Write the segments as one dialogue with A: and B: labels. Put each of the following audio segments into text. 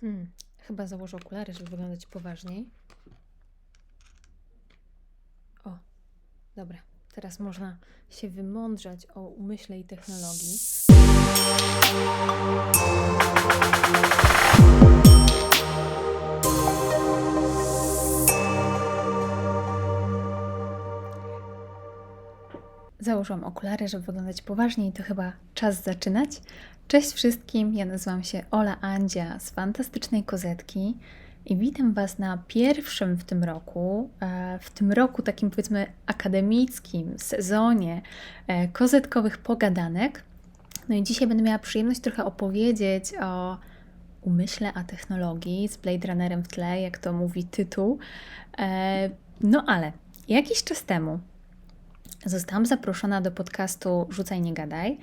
A: Hmm, chyba założę okulary, żeby wyglądać poważniej. O, dobra. Teraz można się wymądrzać o umyśle i technologii. Założyłam okulary, żeby wyglądać poważniej, to chyba czas zaczynać. Cześć wszystkim, ja nazywam się Ola Andzia z Fantastycznej Kozetki i witam Was na pierwszym w tym roku, e, w tym roku takim powiedzmy akademickim sezonie e, kozetkowych pogadanek. No i dzisiaj będę miała przyjemność trochę opowiedzieć o umyśle a technologii z Blade Runnerem w tle, jak to mówi tytuł. E, No ale jakiś czas temu zostałam zaproszona do podcastu Rzucaj Nie Gadaj,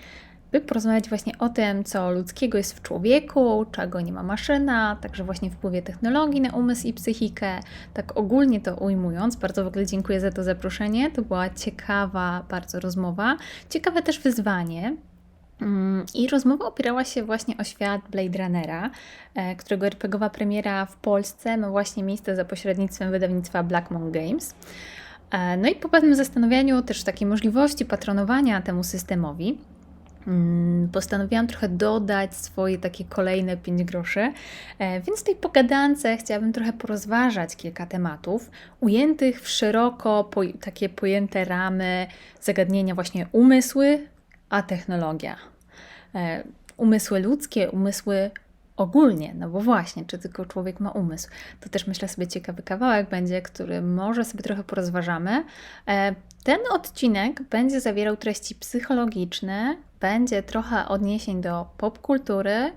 A: by porozmawiać właśnie o tym, co ludzkiego jest w człowieku, czego nie ma maszyna, także właśnie wpływie technologii na umysł i psychikę. Tak ogólnie to ujmując, bardzo w ogóle dziękuję za to zaproszenie. To była ciekawa bardzo rozmowa, ciekawe też wyzwanie. Mm, I rozmowa opierała się właśnie o świat Blade Runnera, e, którego RPGowa premiera w Polsce ma właśnie miejsce za pośrednictwem wydawnictwa Black Monk Games. E, No i po pewnym zastanowieniu, też takiej możliwości patronowania temu systemowi, mm, postanowiłam trochę dodać swoje takie kolejne 5 groszy, E, więc w tej pogadance chciałabym trochę porozważać kilka tematów, ujętych w szeroko po, takie pojęte ramy zagadnienia właśnie umysły, a technologia. E, Umysły ludzkie, umysły ogólnie, no bo właśnie, czy tylko człowiek ma umysł. To też myślę sobie ciekawy kawałek będzie, który może sobie trochę porozważamy. E, Ten odcinek będzie zawierał treści psychologiczne, będzie trochę odniesień do popkultury,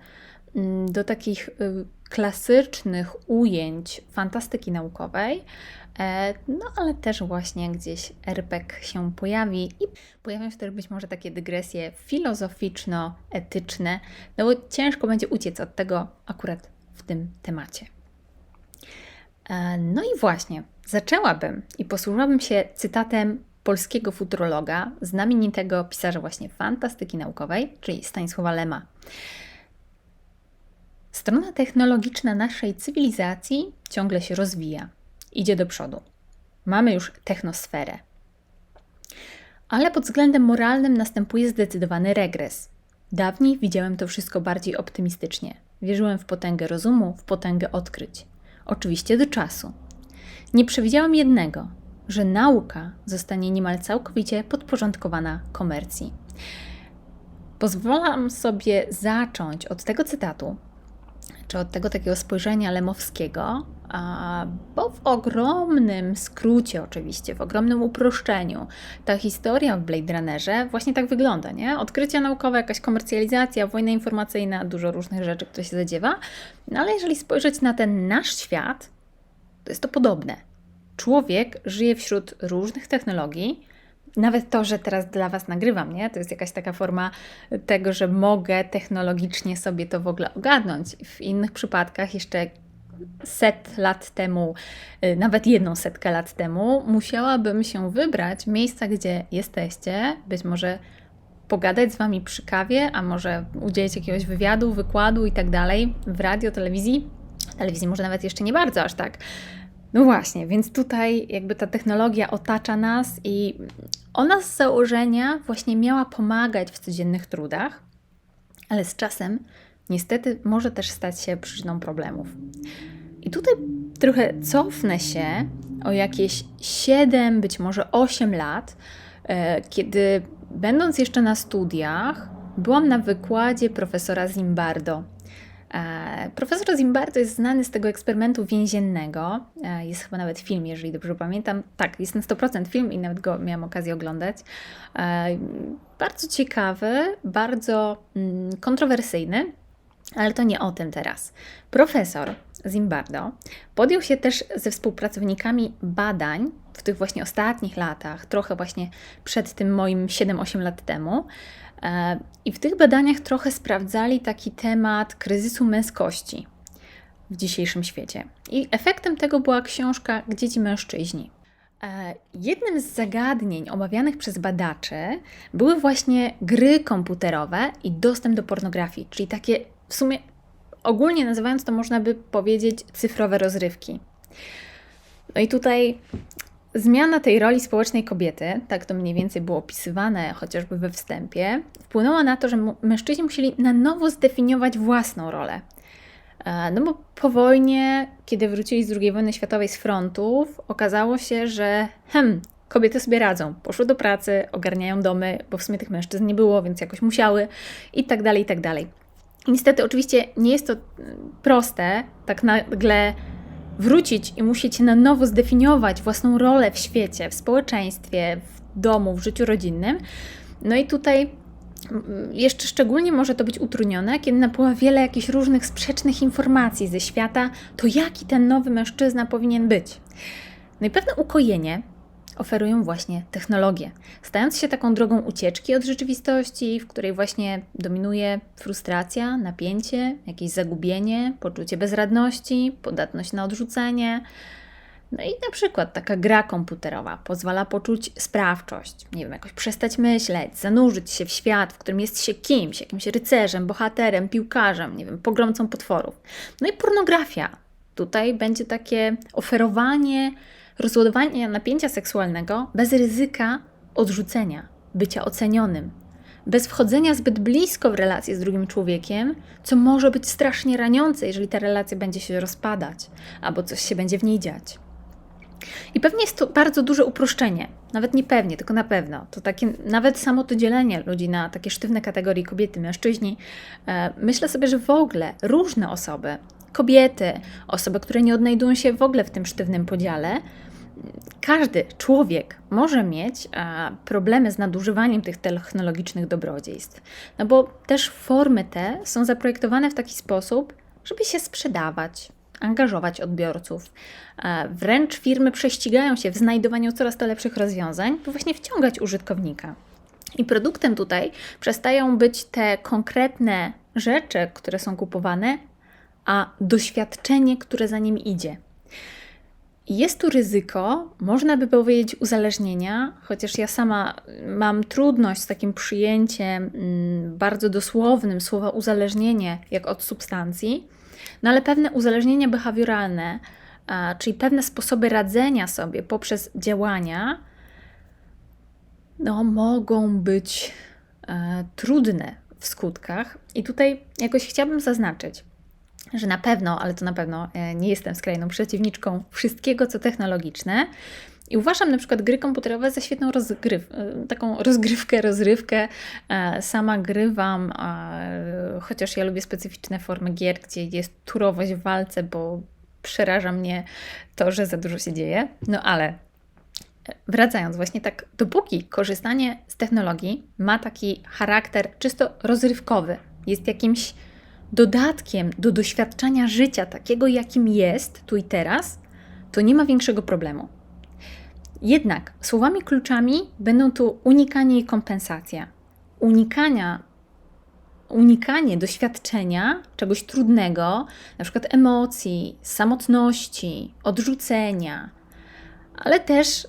A: mm, do takich y, klasycznych ujęć fantastyki naukowej, no ale też właśnie gdzieś RPG się pojawi i pojawią się też być może takie dygresje filozoficzno-etyczne, no bo ciężko będzie uciec od tego akurat w tym temacie. E, No i właśnie, zaczęłabym i posłużyłabym się cytatem polskiego futurologa, znamienitego pisarza właśnie fantastyki naukowej, czyli Stanisława Lema. Strona technologiczna naszej cywilizacji ciągle się rozwija, idzie do przodu. Mamy już technosferę. Ale pod względem moralnym następuje zdecydowany regres. Dawniej widziałem to wszystko bardziej optymistycznie. Wierzyłem w potęgę rozumu, w potęgę odkryć. Oczywiście do czasu. Nie przewidziałem jednego, że nauka zostanie niemal całkowicie podporządkowana komercji. Pozwalam sobie zacząć od tego cytatu, czy od tego takiego spojrzenia lemowskiego, bo w ogromnym skrócie, oczywiście, w ogromnym uproszczeniu, ta historia w Blade Runnerze właśnie tak wygląda, nie? Odkrycia naukowe, jakaś komercjalizacja, wojna informacyjna, dużo różnych rzeczy, które się zadziewa. No ale jeżeli spojrzeć na ten nasz świat, to jest to podobne. Człowiek żyje wśród różnych technologii, nawet to, że teraz dla Was nagrywam, nie? To jest jakaś taka forma tego, że mogę technologicznie sobie to w ogóle ogarnąć. W innych przypadkach jeszcze set lat temu, y, nawet jedną setkę lat temu, musiałabym się wybrać miejsca, gdzie jesteście, być może pogadać z Wami przy kawie, a może udzielić jakiegoś wywiadu, wykładu i tak dalej w radio, telewizji. Telewizji może nawet jeszcze nie bardzo aż tak. No właśnie, więc tutaj jakby ta technologia otacza nas i ona z założenia właśnie miała pomagać w codziennych trudach, ale z czasem niestety może też stać się przyczyną problemów. I tutaj trochę cofnę się o jakieś 7, być może 8 lat, e, kiedy będąc jeszcze na studiach, byłam na wykładzie profesora Zimbardo. E, Profesor Zimbardo jest znany z tego eksperymentu więziennego. E, Jest chyba nawet film, jeżeli dobrze pamiętam. Tak, jest na 100% film i nawet go miałam okazję oglądać. E, Bardzo ciekawy, bardzo mm, kontrowersyjny, ale to nie o tym teraz. Profesor Zimbardo podjął się też ze współpracownikami badań w tych właśnie ostatnich latach, trochę właśnie przed tym moim 7-8 lat temu. E, I w tych badaniach trochę sprawdzali taki temat kryzysu męskości w dzisiejszym świecie. I efektem tego była książka Gdzie ci mężczyźni? E, Jednym z zagadnień omawianych przez badaczy były właśnie gry komputerowe i dostęp do pornografii, czyli takie w sumie ogólnie nazywając to można by powiedzieć cyfrowe rozrywki. No i tutaj zmiana tej roli społecznej kobiety, tak to mniej więcej było opisywane chociażby we wstępie, wpłynęła na to, że mężczyźni musieli na nowo zdefiniować własną rolę. E, no bo po wojnie, kiedy wrócili z II wojny światowej z frontów, okazało się, że hmm, kobiety sobie radzą. Poszły do pracy, ogarniają domy, bo w sumie tych mężczyzn nie było, więc jakoś musiały i tak dalej, i tak dalej. Niestety, oczywiście nie jest to mm, proste, tak nagle wrócić i musieć na nowo zdefiniować własną rolę w świecie, w społeczeństwie, w domu, w życiu rodzinnym. No i tutaj mm, jeszcze szczególnie może to być utrudnione, kiedy napływa wiele jakichś różnych sprzecznych informacji ze świata, to jaki ten nowy mężczyzna powinien być. No i pewne ukojenie oferują właśnie technologie, stając się taką drogą ucieczki od rzeczywistości, w której właśnie dominuje frustracja, napięcie, jakieś zagubienie, poczucie bezradności, podatność na odrzucenie. No i na przykład taka gra komputerowa pozwala poczuć sprawczość, nie wiem, jakoś przestać myśleć, zanurzyć się w świat, w którym jest się kimś, jakimś rycerzem, bohaterem, piłkarzem, nie wiem, pogromcą potworów. No i pornografia. Tutaj będzie takie oferowanie rozładowania napięcia seksualnego bez ryzyka odrzucenia, bycia ocenionym, bez wchodzenia zbyt blisko w relację z drugim człowiekiem, co może być strasznie raniące, jeżeli ta relacja będzie się rozpadać albo coś się będzie w niej dziać. I pewnie jest to bardzo duże uproszczenie, nawet nie pewnie, tylko na pewno. To takie, nawet samo to dzielenie ludzi na takie sztywne kategorie kobiety, mężczyźni. E, myślę sobie, że w ogóle różne osoby, kobiety, osoby, które nie odnajdują się w ogóle w tym sztywnym podziale, każdy człowiek może mieć problemy z nadużywaniem tych technologicznych dobrodziejstw. No bo też formy te są zaprojektowane w taki sposób, żeby się sprzedawać, angażować odbiorców. Wręcz firmy prześcigają się w znajdowaniu coraz to lepszych rozwiązań, by właśnie wciągać użytkownika. I produktem tutaj przestają być te konkretne rzeczy, które są kupowane, a doświadczenie, które za nim idzie. Jest tu ryzyko, można by powiedzieć, uzależnienia, chociaż ja sama mam trudność z takim przyjęciem mm, bardzo dosłownym słowa uzależnienie, jak od substancji, no ale pewne uzależnienia behawioralne, czyli pewne sposoby radzenia sobie poprzez działania, no, mogą być e, trudne w skutkach. I tutaj jakoś chciałabym zaznaczyć, że na pewno, ale to na pewno e, nie jestem skrajną przeciwniczką wszystkiego, co technologiczne. I uważam na przykład gry komputerowe za świetną rozgryw, e, taką rozgrywkę, rozrywkę. E, sama grywam, chociaż ja lubię specyficzne formy gier, gdzie jest turowość w walce, bo przeraża mnie to, że za dużo się dzieje. No ale wracając właśnie tak, dopóki korzystanie z technologii ma taki charakter czysto rozrywkowy, jest jakimś dodatkiem do doświadczenia życia takiego, jakim jest tu i teraz, to nie ma większego problemu. Jednak słowami kluczami będą tu unikanie i kompensacja. Unikania, unikanie doświadczenia czegoś trudnego, na przykład emocji, samotności, odrzucenia, ale też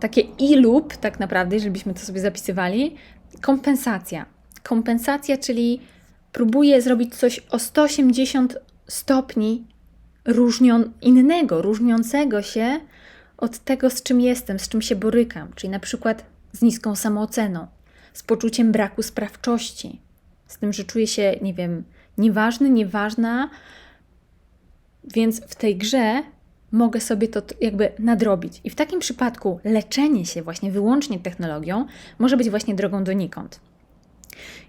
A: takie i lub, tak naprawdę, jeżeli byśmy to sobie zapisywali, kompensacja. Kompensacja, czyli próbuję zrobić coś o 180 stopni różnion, innego, różniącego się od tego, z czym jestem, z czym się borykam, czyli na przykład z niską samooceną, z poczuciem braku sprawczości, z tym, że czuję się, nie wiem, nieważny, nieważna, więc w tej grze mogę sobie to jakby nadrobić. I w takim przypadku leczenie się właśnie wyłącznie technologią może być właśnie drogą donikąd.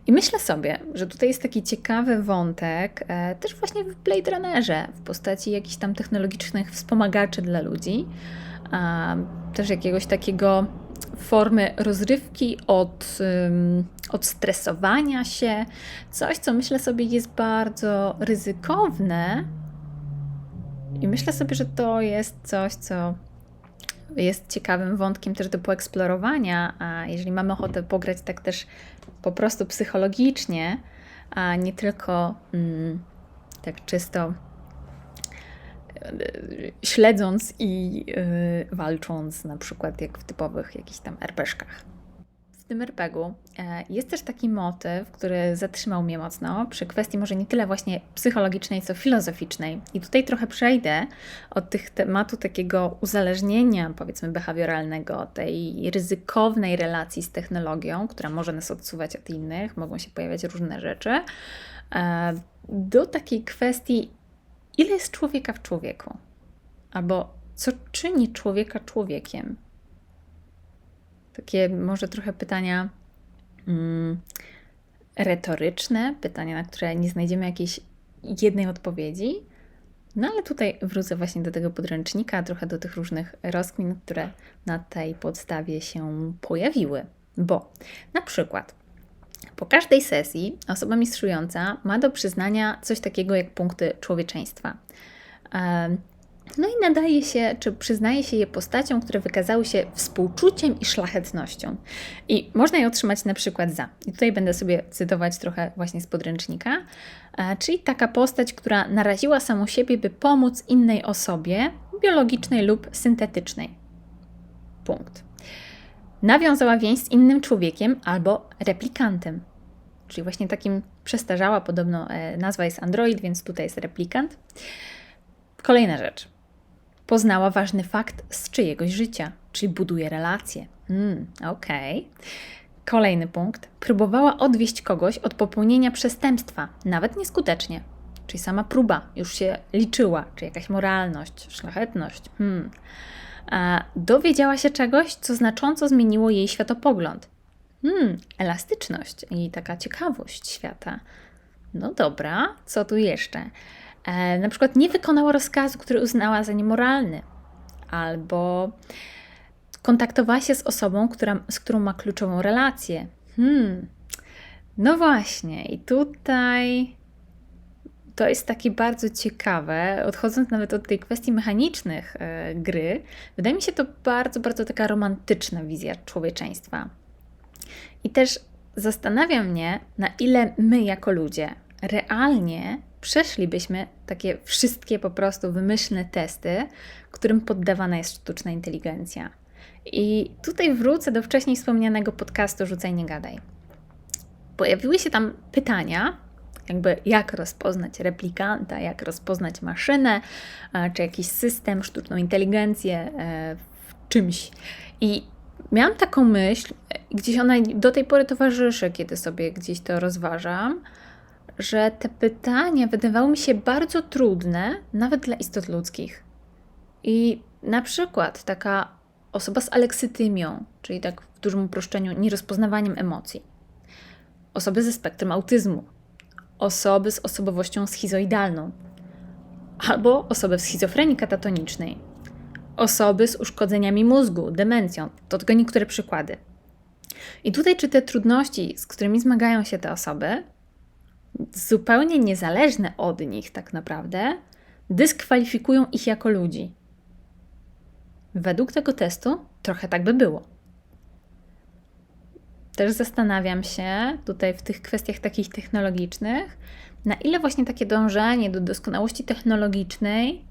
A: I myślę sobie, że tutaj jest taki ciekawy wątek, e, też właśnie w Blade Runnerze, w postaci jakichś tam technologicznych wspomagaczy dla ludzi, też jakiegoś takiego formy rozrywki od, um, od stresowania się, coś, co myślę sobie jest bardzo ryzykowne. I myślę sobie, że to jest coś, co jest ciekawym wątkiem też do poeksplorowania, a jeżeli mamy ochotę pograć tak też po prostu psychologicznie, a nie tylko mm, tak czysto e, śledząc i yy, walcząc, na przykład jak w typowych jakichś tam RPszkach. Tym RPG-u e, jest też taki motyw, który zatrzymał mnie mocno przy kwestii może nie tyle właśnie psychologicznej, co filozoficznej. I tutaj trochę przejdę od tych tematu takiego uzależnienia, powiedzmy, behawioralnego, tej ryzykownej relacji z technologią, która może nas odsuwać od innych, mogą się pojawiać różne rzeczy, e, do takiej kwestii, ile jest człowieka w człowieku, albo co czyni człowieka człowiekiem takie może trochę pytania mm, retoryczne, pytania, na które nie znajdziemy jakiejś jednej odpowiedzi. No ale tutaj wrócę właśnie do tego podręcznika, trochę do tych różnych rozkmin, które na tej podstawie się pojawiły. Bo na przykład po każdej sesji osoba mistrzująca ma do przyznania coś takiego jak punkty człowieczeństwa. No i nadaje się, czy przyznaje się je postaciom, które wykazały się współczuciem i szlachetnością. I można je otrzymać na przykład za. I tutaj będę sobie cytować trochę właśnie z podręcznika. E, czyli taka postać, która naraziła samą siebie, by pomóc innej osobie, biologicznej lub syntetycznej. Punkt. Nawiązała więź z innym człowiekiem albo replikantem. Czyli właśnie takim przestarzała, podobno e, nazwa jest android, więc tutaj jest replikant. Kolejna rzecz. Poznała ważny fakt z czyjegoś życia, czyli buduje relacje. Hmm, okej. Okay. Kolejny punkt. Próbowała odwieść kogoś od popełnienia przestępstwa, nawet nieskutecznie. Czyli sama próba już się liczyła, czy jakaś moralność, szlachetność. Hmm. A dowiedziała się czegoś, co znacząco zmieniło jej światopogląd. Hmm, elastyczność i taka ciekawość świata. No dobra, co tu jeszcze? E, na przykład nie wykonała rozkazu, który uznała za niemoralny, albo kontaktowała się z osobą, która, z którą ma kluczową relację. Hmm, no właśnie, i tutaj to jest takie bardzo ciekawe, odchodząc nawet od tej kwestii mechanicznych e, gry, wydaje mi się to bardzo, bardzo taka romantyczna wizja człowieczeństwa. I też zastanawia mnie, na ile my jako ludzie realnie przeszlibyśmy takie wszystkie po prostu wymyślne testy, którym poddawana jest sztuczna inteligencja. I tutaj wrócę do wcześniej wspomnianego podcastu Rzucaj nie gadaj. Pojawiły się tam pytania, jakby jak rozpoznać replikanta, jak rozpoznać maszynę, czy jakiś system, sztuczną inteligencję e, w czymś. I miałam taką myśl, gdzieś ona do tej pory towarzyszy, kiedy sobie gdzieś to rozważam, że te pytania wydawały mi się bardzo trudne, nawet dla istot ludzkich. I na przykład taka osoba z aleksytymią, czyli tak w dużym uproszczeniu nierozpoznawaniem emocji, osoby ze spektrum autyzmu, osoby z osobowością schizoidalną, albo osoby w schizofrenii katatonicznej, osoby z uszkodzeniami mózgu, demencją. To tylko niektóre przykłady. I tutaj, czy te trudności, z którymi zmagają się te osoby, zupełnie niezależne od nich, tak naprawdę, dyskwalifikują ich jako ludzi. Według tego testu trochę tak by było. Też zastanawiam się tutaj w tych kwestiach takich technologicznych, na ile właśnie takie dążenie do doskonałości technologicznej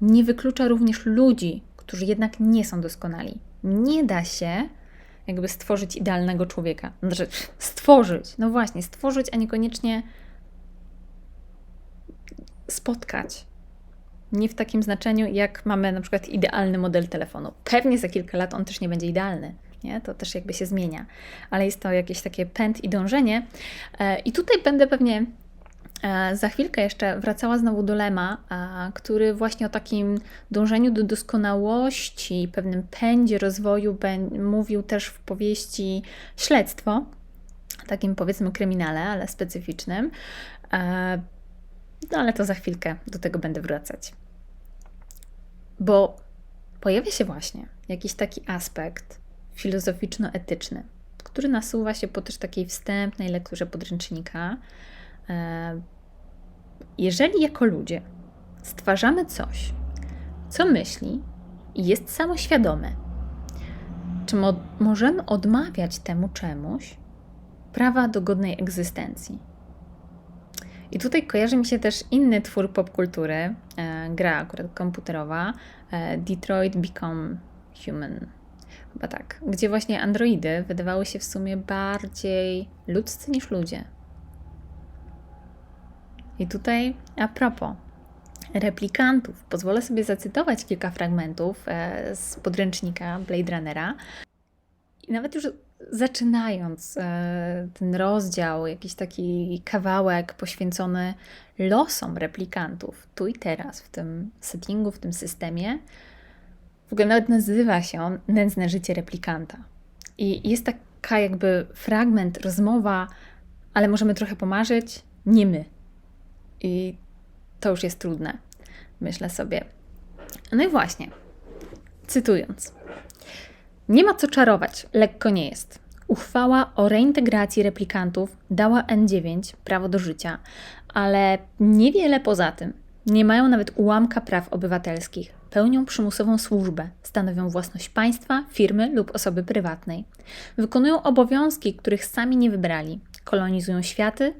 A: nie wyklucza również ludzi, którzy jednak nie są doskonali. Nie da się jakby stworzyć idealnego człowieka. Znaczy, stworzyć, no właśnie, stworzyć, a niekoniecznie spotkać. Nie w takim znaczeniu, jak mamy na przykład idealny model telefonu. Pewnie za kilka lat on też nie będzie idealny. Nie? To też jakby się zmienia, ale jest to jakieś takie pęd i dążenie. E, I tutaj będę pewnie za chwilkę jeszcze wracała znowu do Lema, który właśnie o takim dążeniu do doskonałości, pewnym pędzie rozwoju mówił też w powieści Śledztwo, takim powiedzmy kryminale, ale specyficznym. E, no ale to za chwilkę do tego będę wracać. Bo pojawia się właśnie jakiś taki aspekt filozoficzno-etyczny, który nasuwa się po też takiej wstępnej lekturze podręcznika. E, jeżeli jako ludzie stwarzamy coś, co myśli i jest samoświadome, czy mo możemy odmawiać temu czemuś prawa do godnej egzystencji? I tutaj kojarzy mi się też inny twór popkultury, e, gra akurat komputerowa, e, Detroit Become Human. Chyba tak. Gdzie właśnie androidy wydawały się w sumie bardziej ludzcy niż ludzie. I tutaj a propos replikantów, pozwolę sobie zacytować kilka fragmentów e, z podręcznika Blade Runnera. I nawet już zaczynając e, ten rozdział, jakiś taki kawałek poświęcony losom replikantów, tu i teraz, w tym settingu, w tym systemie, w ogóle nawet nazywa się on Nędzne życie replikanta. I jest taka jakby fragment, rozmowa, ale możemy trochę pomarzyć, nie my. I to już jest trudne, myślę sobie. No i właśnie, cytując. Nie ma co czarować, lekko nie jest. Uchwała o reintegracji replikantów dała N9 prawo do życia, ale niewiele poza tym. Nie mają nawet ułamka praw obywatelskich. Pełnią przymusową służbę, stanowią własność państwa, firmy lub osoby prywatnej. Wykonują obowiązki, których sami nie wybrali. Kolonizują światy,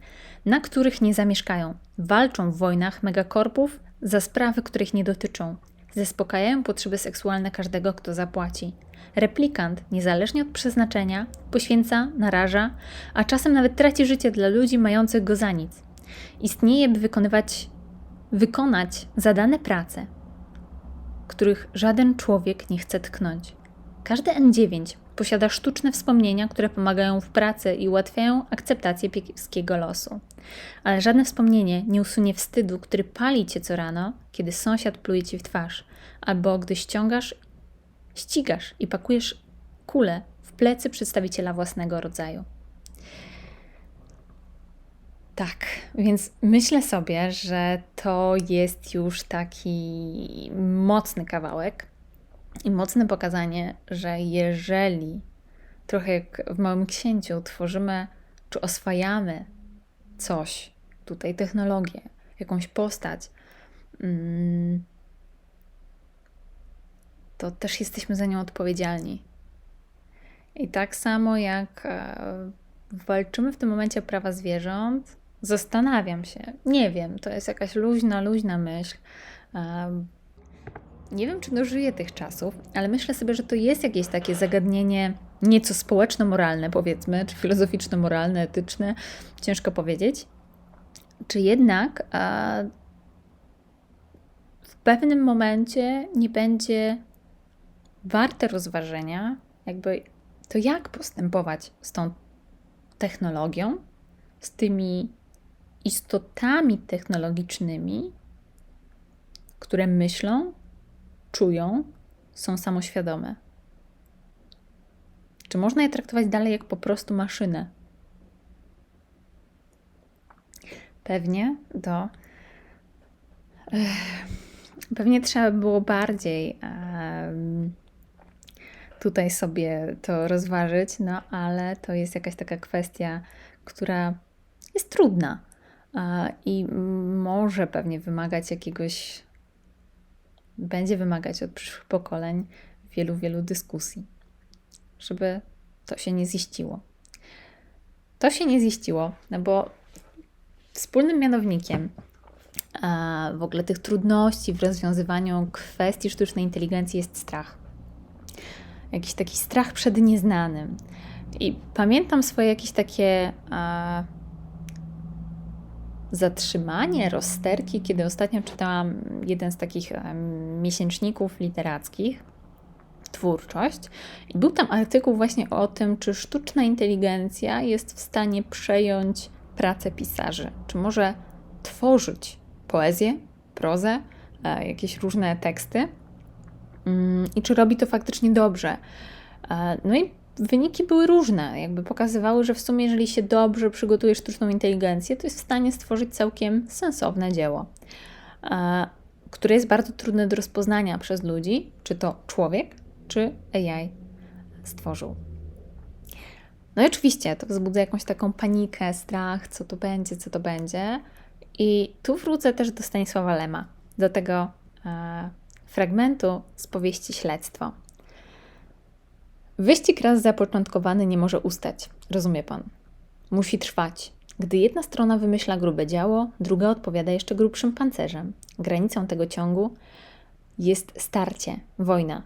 A: na których nie zamieszkają. Walczą w wojnach megakorpów za sprawy, których nie dotyczą. Zaspokajają potrzeby seksualne każdego, kto zapłaci. Replikant, niezależnie od przeznaczenia, poświęca, naraża, a czasem nawet traci życie dla ludzi mających go za nic. Istnieje, by wykonywać, wykonać zadane prace, których żaden człowiek nie chce tknąć. Każdy N9 posiada sztuczne wspomnienia, które pomagają w pracy i ułatwiają akceptację piekielskiego losu. Ale żadne wspomnienie nie usunie wstydu, który pali cię co rano, kiedy sąsiad pluje ci w twarz, albo gdy ściągasz ścigasz i pakujesz kulę w plecy przedstawiciela własnego rodzaju. Tak, więc myślę sobie, że to jest już taki mocny kawałek i mocne pokazanie, że jeżeli trochę jak w Małym Księciu tworzymy czy oswajamy coś, tutaj technologię, jakąś postać, mm, to też jesteśmy za nią odpowiedzialni. I tak samo jak e, walczymy w tym momencie o prawa zwierząt, zastanawiam się, nie wiem, to jest jakaś luźna, luźna myśl. Nie wiem, czy dożyję tych czasów, ale myślę sobie, że to jest jakieś takie zagadnienie nieco społeczno-moralne, powiedzmy, czy filozoficzno-moralne, etyczne, ciężko powiedzieć. Czy jednak e, w pewnym momencie nie będzie warte rozważenia, jakby to jak postępować z tą technologią, z tymi istotami technologicznymi, które myślą, czują, są samoświadome. Czy można je traktować dalej jak po prostu maszynę? Pewnie do. Pewnie trzeba było bardziej tutaj sobie to rozważyć, no ale to jest jakaś taka kwestia, która jest trudna i może pewnie wymagać jakiegoś, będzie wymagać od przyszłych pokoleń wielu, wielu dyskusji, żeby to się nie ziściło. To się nie ziściło, no bo wspólnym mianownikiem w ogóle tych trudności w rozwiązywaniu kwestii sztucznej inteligencji jest strach jakiś taki strach przed nieznanym. I pamiętam swoje jakieś takie zatrzymanie, rozterki, kiedy ostatnio czytałam jeden z takich miesięczników literackich, twórczość, i był tam artykuł właśnie o tym, czy sztuczna inteligencja jest w stanie przejąć pracę pisarzy, czy może tworzyć poezję, prozę, jakieś różne teksty Mm, i czy robi to faktycznie dobrze. E, no i wyniki były różne, jakby pokazywały, że w sumie, jeżeli się dobrze przygotuje sztuczną inteligencję, to jest w stanie stworzyć całkiem sensowne dzieło, e, które jest bardzo trudne do rozpoznania przez ludzi, czy to człowiek, czy AI stworzył. No i oczywiście to wzbudza jakąś taką panikę, strach, co to będzie, co to będzie. I tu wrócę też do Stanisława Lema, do tego e, fragmentu z powieści Śledztwo. Wyścig raz zapoczątkowany nie może ustać, rozumie pan. Musi trwać. Gdy jedna strona wymyśla grube działo, druga odpowiada jeszcze grubszym pancerzem. Granicą tego ciągu jest starcie, wojna.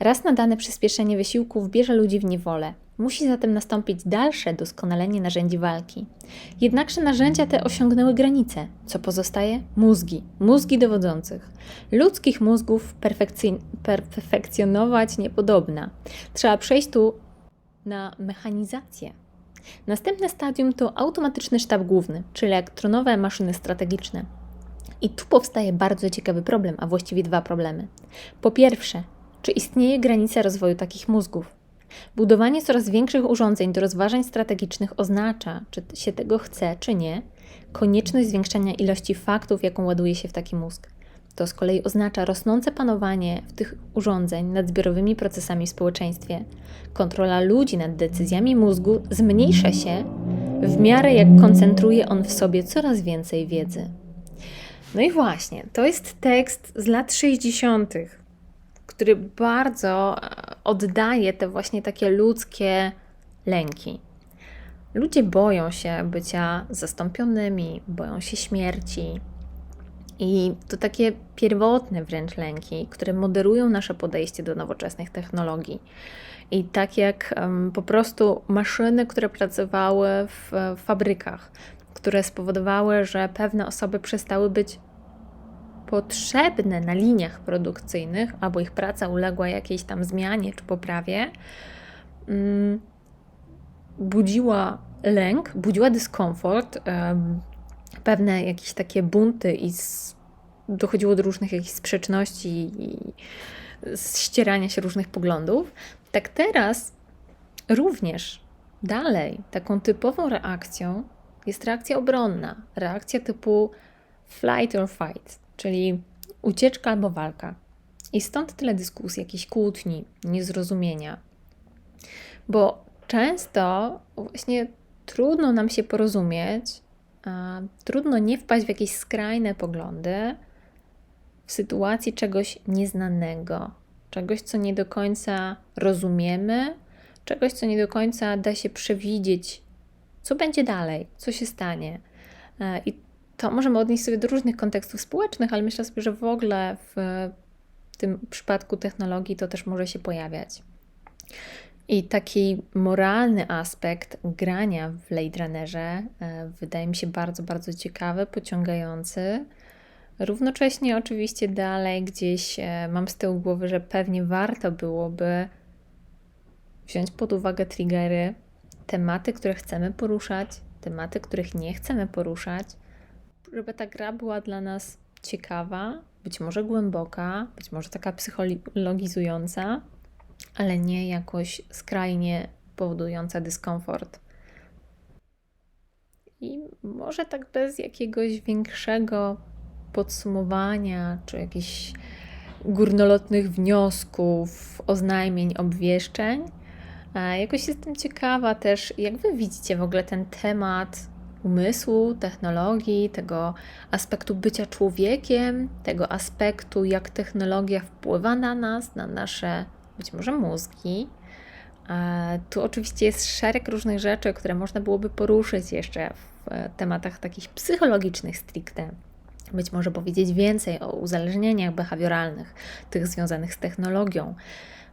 A: Raz nadane przyspieszenie wysiłków bierze ludzi w niewolę. Musi zatem nastąpić dalsze doskonalenie narzędzi walki. Jednakże narzędzia te osiągnęły granice. Co pozostaje? Mózgi. Mózgi dowodzących. Ludzkich mózgów perfekcy- perfekcjonować niepodobna. Trzeba przejść tu na mechanizację. Następne stadium to automatyczny sztab główny, czyli elektronowe maszyny strategiczne. I tu powstaje bardzo ciekawy problem, a właściwie dwa problemy. Po pierwsze, czy istnieje granica rozwoju takich mózgów? Budowanie coraz większych urządzeń do rozważań strategicznych oznacza, czy się tego chce, czy nie, konieczność zwiększania ilości faktów, jaką ładuje się w taki mózg. To z kolei oznacza rosnące panowanie w tych urządzeń nad zbiorowymi procesami w społeczeństwie. Kontrola ludzi nad decyzjami mózgu zmniejsza się w miarę jak koncentruje on w sobie coraz więcej wiedzy. No i właśnie, to jest tekst z lat 60., który bardzo e, oddaje te właśnie takie ludzkie lęki. Ludzie boją się bycia zastąpionymi, boją się śmierci. I to takie pierwotne wręcz lęki, które moderują nasze podejście do nowoczesnych technologii. I tak jak um, po prostu maszyny, które pracowały w, w fabrykach, które spowodowały, że pewne osoby przestały być potrzebne na liniach produkcyjnych, albo ich praca uległa jakiejś tam zmianie czy poprawie, um, budziła lęk, budziła dyskomfort, pewne jakieś takie bunty i dochodziło do różnych jakichś sprzeczności i ścierania się różnych poglądów, tak teraz również dalej taką typową reakcją jest reakcja obronna, reakcja typu flight or fight, czyli ucieczka albo walka. I stąd tyle dyskusji, jakichś kłótni, niezrozumienia. Bo często właśnie trudno nam się porozumieć, trudno nie wpaść w jakieś skrajne poglądy w sytuacji czegoś nieznanego, czegoś, co nie do końca rozumiemy, czegoś, co nie do końca da się przewidzieć, co będzie dalej, co się stanie. E, I to możemy odnieść sobie do różnych kontekstów społecznych, ale myślę sobie, że w ogóle w tym przypadku technologii to też może się pojawiać. I taki moralny aspekt grania w Blade Runnerze e, wydaje mi się bardzo, bardzo ciekawy, pociągający. Równocześnie, oczywiście, dalej gdzieś e, mam z tyłu głowy, że pewnie warto byłoby wziąć pod uwagę triggery, tematy, które chcemy poruszać, tematy, których nie chcemy poruszać, żeby ta gra była dla nas ciekawa, być może głęboka, być może taka psychologizująca, ale nie jakoś skrajnie powodująca dyskomfort. I może tak bez jakiegoś większego podsumowania czy jakichś górnolotnych wniosków, oznajmień, obwieszczeń. Jakoś jestem ciekawa też, jak Wy widzicie w ogóle ten temat umysłu, technologii, tego aspektu bycia człowiekiem, tego aspektu, jak technologia wpływa na nas, na nasze być może mózgi. Tu oczywiście jest szereg różnych rzeczy, które można byłoby poruszyć jeszcze w tematach takich psychologicznych stricte. Być może powiedzieć więcej o uzależnieniach behawioralnych, tych związanych z technologią.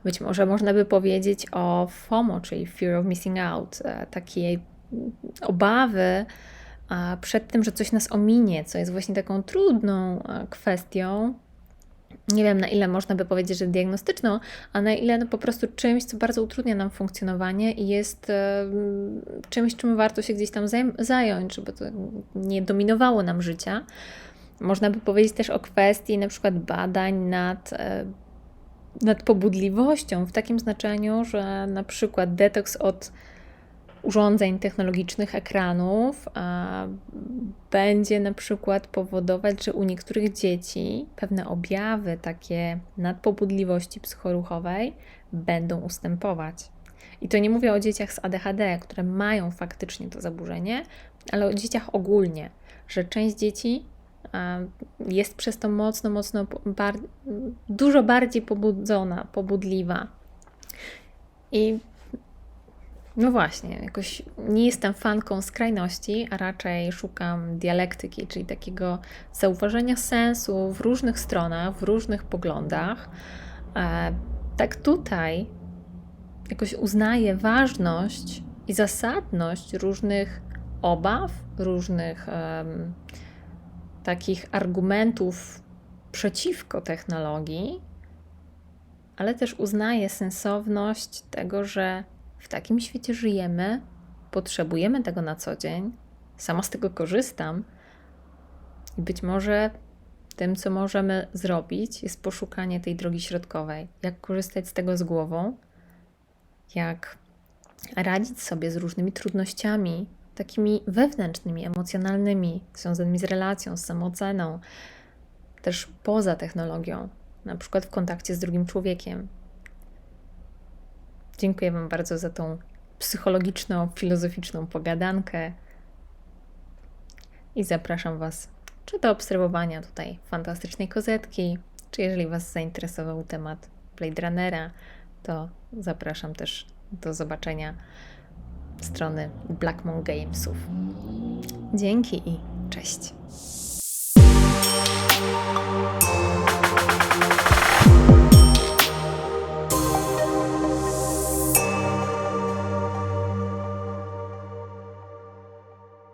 A: Być może można by powiedzieć o FOMO, czyli Fear of Missing Out, e, takiej obawy przed tym, że coś nas ominie, co jest właśnie taką trudną e, kwestią, nie wiem na ile można by powiedzieć, że diagnostyczną, a na ile no po prostu czymś, co bardzo utrudnia nam funkcjonowanie i jest e, czymś, czym warto się gdzieś tam zająć, żeby to nie dominowało nam życia. Można by powiedzieć też o kwestii na przykład badań nad, e, nad pobudliwością, w takim znaczeniu, że na przykład detoks od urządzeń technologicznych, ekranów, będzie na przykład powodować, że u niektórych dzieci pewne objawy takie nadpobudliwości psychoruchowej będą ustępować. I to nie mówię o dzieciach z ADHD, które mają faktycznie to zaburzenie, ale o dzieciach ogólnie, że część dzieci jest przez to mocno, mocno, bar dużo bardziej pobudzona, pobudliwa. I no właśnie, jakoś nie jestem fanką skrajności, a raczej szukam dialektyki, czyli takiego zauważenia sensu w różnych stronach, w różnych poglądach. E, tak tutaj jakoś uznaje ważność i zasadność różnych obaw, różnych em, takich argumentów przeciwko technologii, ale też uznaje sensowność tego, że w takim świecie żyjemy, potrzebujemy tego na co dzień, sama z tego korzystam i być może tym, co możemy zrobić, jest poszukanie tej drogi środkowej. Jak korzystać z tego z głową, jak radzić sobie z różnymi trudnościami, takimi wewnętrznymi, emocjonalnymi, związanymi z relacją, z samooceną, też poza technologią, na przykład w kontakcie z drugim człowiekiem. Dziękuję Wam bardzo za tą psychologiczną, filozoficzną pogadankę i zapraszam Was czy do obserwowania tutaj fantastycznej kozetki, czy jeżeli Was zainteresował temat Blade Runnera, to zapraszam też do zobaczenia strony Blackmon Gamesów. Dzięki i cześć.